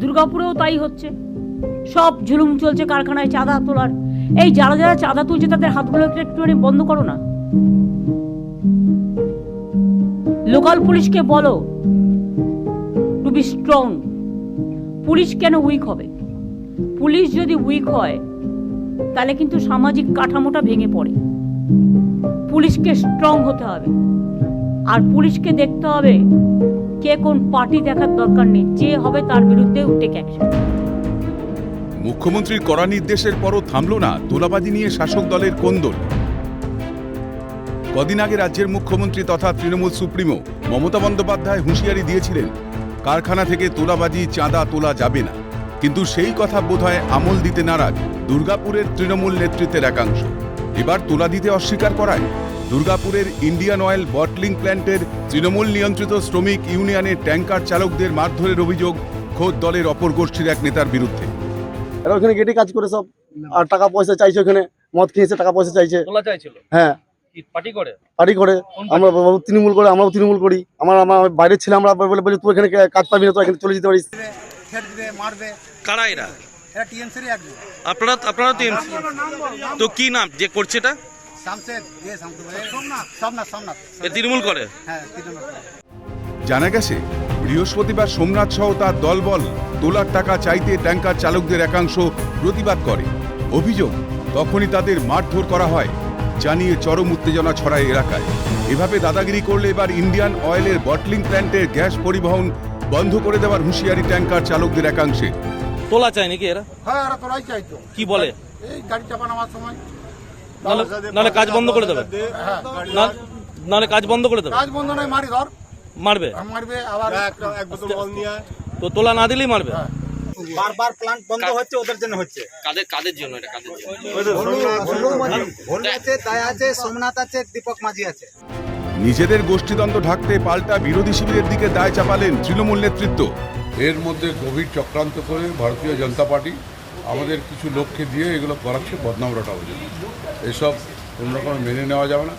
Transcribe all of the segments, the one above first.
দুর্গাপুরেও তাই হচ্ছে। সব জুলুম চলছে কারখানায় চাঁদা তোলার। এই যারা যারা চাঁদা তুলছে তাদের হাতগুলো একটু একটুখানি বন্ধ করো না? লোকাল পুলিশকে বলো টু বি স্ট্রং পুলিশ কেন উইক হবে? পুলিশ যদি উইক হয়, তাহলে কিন্তু সামাজিক কাঠামোটা ভেঙে পড়ে। পুলিশকে স্ট্রং হতে হবে। আর পুলিশকে দেখতে হবে কে কোন পার্টি দেখার দরকার নেই, যে হবে তার বিরুদ্ধে মুখ্যমন্ত্রীর কড়া নির্দেশের পরও থামল না তোলাবাজি নিয়ে শাসক দলের কোন্দল। কদিন আগে রাজ্যের মুখ্যমন্ত্রী তথা তৃণমূল সুপ্রিমো মমতা বন্দ্যোপাধ্যায় হুঁশিয়ারি দিয়েছিলেন, কারখানা থেকে তোলাবাজি চাঁদা তোলা যাবে না। কিন্তু সেই কথা বোধহয় আমল দিতে নারাজ দুর্গাপুরের তৃণমূল নেতৃত্বের একাংশ। এবার তোলা দিতে অস্বীকার করায় দুর্গাপুরের ইন্ডিয়ান অয়েল বটলিং প্ল্যান্টের তৃণমূল নিয়ন্ত্রিত শ্রমিক ইউনিয়নের ট্যাঙ্কার চালকদের মারধরের অভিযোগ খোদ দলের অপর গোষ্ঠীর এক নেতার বিরুদ্ধে। এরা ওখানে গেটে কাজ করে সব। আর টাকা পয়সা চাইছে ওখানে মদ খেয়েছে টাকা পয়সা চাইছে। হ্যাঁ। পার্টি করে? পার্টি করে। আমরা তৃণমূল করে আমরাও তৃণমূল করি। আমার আমার বাইরের ছেলে আমরা বলে বলি তুই এখানে কাজ পাবি না তো এখানে চলে যেতে পারিস। মারবে। কারা এরা? এরা টিএমসিরই একজন। আপনারা আপনারা তো কি নাম? যে করছে এটা? শামসেদ এ শামসেদ সোমনাথ। সোমনাথ সোমনাথ। এ তৃণমূল করে? হ্যাঁ তৃণমূল জানা গেছে বৃহস্পতিবার সোমনাথ সহ তার দলবল তোলার টাকা চাইতে ট্যাঙ্কার চালকদের একাংশ প্রতিবাদ করে। অভিযোগ তখনই তাদের মারধর করা হয় জানিয়ে চরম উত্তেজনা ছড়ায় এলাকায়। এভাবে দাদাগিরি করলে এবার ইন্ডিয়ান অয়েলের বটলিং প্ল্যান্টের গ্যাস পরিবহন বন্ধ করে দেওয়ার হুঁশিয়ারি ট্যাঙ্কার চালকদের একাংশে তোলা চায় নাকি এরা? হ্যাঁ এরা তোরাই চাইতো কি বলে? এই গাড়ি চাপা নামার সময়। নাহলে নাহলে কাজ বন্ধ করে দেবে। হ্যাঁ। না- নাহলে কাজ বন্ধ করে দেবে। কাজ বন্ধ নয় মারি ধর। মারবে। মারবে আবার এক বোতল জল নিয়ে তো তোলা না দিলেই মারবে। বারবার প্লান্ট বন্ধ হচ্ছে ওদের জন্য হচ্ছে। কাদের কাদের জন্য এটা কাদের জন্য? ভোলু আছে দায়া আছে সোমনাথ আছে দীপক মাঝি আছে। নিজেদের গোষ্ঠীদ্বন্দ্ব ঢাকতে পাল্টা বিরোধী শিবিরের দিকে দায় চাপালেন তৃণমূল নেতৃত্ব। এর মধ্যে গভীর চক্রান্ত করে ভারতীয় জনতা পার্টি আমাদের কিছু লোককে দিয়ে এগুলো করাচ্ছে বদনাম রটাবার জন্য এসব কোনোরকম মেনে নেওয়া যাবে না।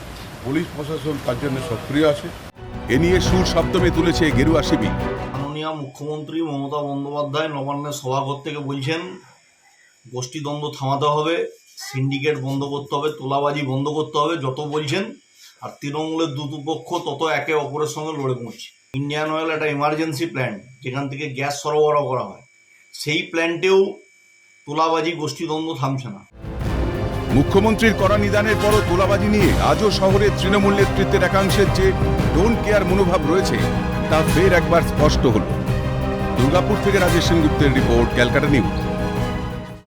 পুলিশ প্রশাসন তার জন্য সক্রিয় আছে। এ নিয়ে সুর শব্দমে তুলেছে গেরুয়া শিবির। মাননীয় মুখ্যমন্ত্রী মমতা বন্দ্যোপাধ্যায় নবান্নের সভাঘর থেকে বলছেন গোষ্ঠীদ্বন্দ্ব থামাতে হবে সিন্ডিকেট বন্ধ করতে হবে তোলাবাজি বন্ধ করতে হবে যত বলছেন আর তৃণমূলের দুপক্ষ তত একে অপরের সঙ্গে লড়ে পড়ছে। ইন্ডিয়ান অয়েল একটা ইমার্জেন্সি প্ল্যান্ট যেখান থেকে গ্যাস সরবরাহ করা হয়। সেই প্ল্যান্টেও তোলাবাজি, গোষ্ঠীদ্বন্দ্ব থামছে না। মুখ্যমন্ত্রীর করা নিদানের পরও তোলাবাজি নিয়ে আজও শহরের তৃণমূল নেতৃত্বের একাংশের যে ডোন কেয়ার মনোভাব রয়েছে, তা ফের একবার স্পষ্ট হল। দুর্গাপুর থেকে রাজেশ সেনগুপ্তের রিপোর্ট, ক্যালকাটা নিউজ।